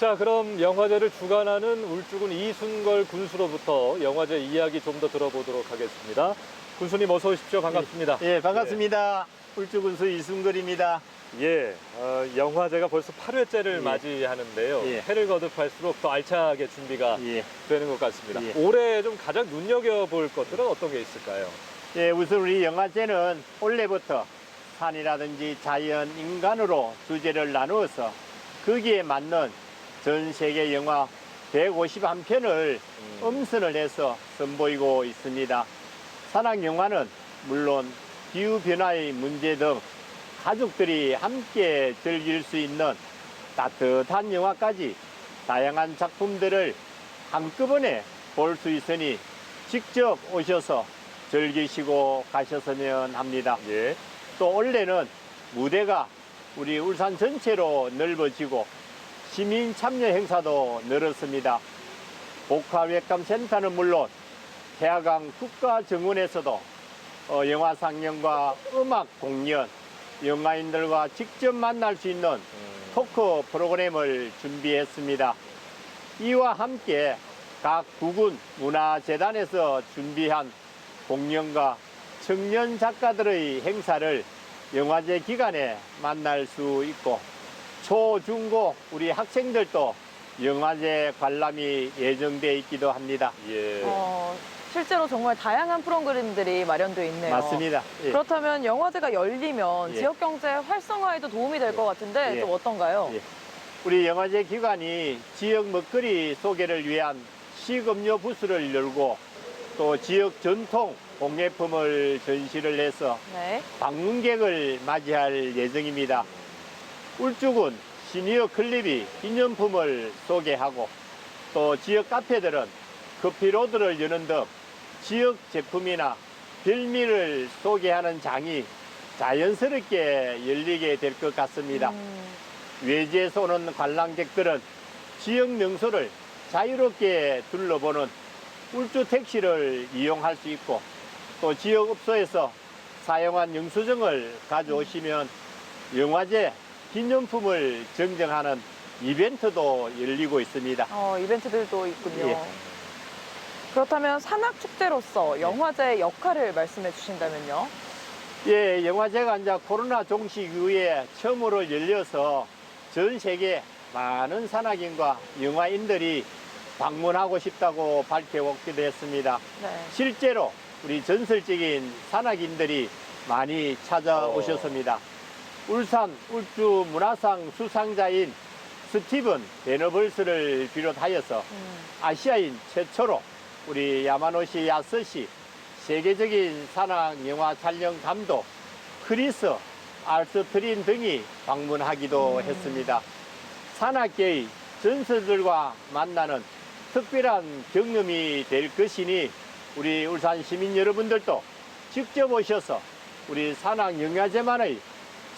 자, 그럼 영화제를 주관하는 울주군 이순걸 군수로부터 영화제 이야기 좀 더 들어보도록 하겠습니다. 군수님 어서 오십시오. 반갑습니다. 예, 반갑습니다. 울주군수 이순걸입니다. 예, 어, 영화제가 벌써 8회째를 예. 맞이하는데요. 예. 해를 거듭할수록 더 알차게 준비가 예. 되는 것 같습니다. 예. 올해 좀 가장 눈여겨볼 것들은 어떤 게 있을까요? 예, 우선 우리 영화제는 원래부터 산이라든지 자연, 인간으로 주제를 나누어서 거기에 맞는 전 세계 영화 151편을 음선을 해서 선보이고 있습니다. 산악 영화는 물론 기후 변화의 문제 등 가족들이 함께 즐길 수 있는 따뜻한 영화까지 다양한 작품들을 한꺼번에 볼 수 있으니 직접 오셔서 즐기시고 가셨으면 합니다. 예. 또 올해는 무대가 우리 울산 전체로 넓어지고 시민 참여 행사도 늘었습니다. 복합외감센터는 물론 태화강 국가정원에서도 어, 영화 상영과 음악 공연, 영화인들과 직접 만날 수 있는 토크 프로그램을 준비했습니다. 이와 함께 각 부군 문화재단에서 준비한 공연과 청년 작가들의 행사를 영화제 기간에 만날 수 있고 초, 중, 고 우리 학생들도 영화제 관람이 예정돼 있기도 합니다. 예. 어, 실제로 정말 다양한 프로그램들이 마련되어 있네요. 맞습니다. 예. 그렇다면 영화제가 열리면 예. 지역 경제 활성화에도 도움이 될 것 같은데 예. 좀 어떤가요? 예. 우리 영화제 기관이 지역 먹거리 소개를 위한 식음료 부스를 열고 또 지역 전통 공예품을 전시를 해서 네. 방문객을 맞이할 예정입니다. 울주군 시니어 클립이 기념품을 소개하고 또 지역 카페들은 커피로드를 여는 등 지역 제품이나 별미를 소개하는 장이 자연스럽게 열리게 될 것 같습니다. 음, 외지에서 오는 관람객들은 지역 명소를 자유롭게 둘러보는 울주 택시를 이용할 수 있고 또 지역 업소에서 사용한 영수증을 가져오시면 영화제 기념품을 증정하는 이벤트도 열리고 있습니다. 어, 이벤트들도 있군요. 예. 그렇다면 산악축제로서 영화제의 역할을 말씀해 주신다면요? 예, 영화제가 이제 코로나 종식 이후에 처음으로 열려서 전 세계 많은 산악인과 영화인들이 방문하고 싶다고 밝혀오기도 했습니다. 네. 실제로 우리 전설적인 산악인들이 많이 찾아오셨습니다. 울산 울주 문화상 수상자인 스티븐 베너벌스를 비롯하여서 음, 아시아인 최초로 우리 야마노시 야스시 세계적인 산악 영화 촬영 감독 크리스 알스트린 등이 방문하기도 음. 했습니다. 산악계의 전설들과 만나는 특별한 경험이 될 것이니 우리 울산 시민 여러분들도 직접 오셔서 우리 산악 영화제만의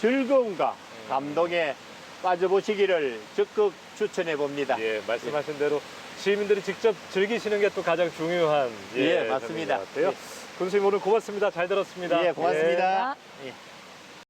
즐거움과 감동에 빠져보시기를 적극 추천해 봅니다. 예, 말씀하신 대로 시민들이 직접 즐기시는 게 또 가장 중요한 예, 점인 맞습니다. 것 같아요. 예. 군수님 오늘 고맙습니다. 잘 들었습니다. 예, 고맙습니다. 아. 예.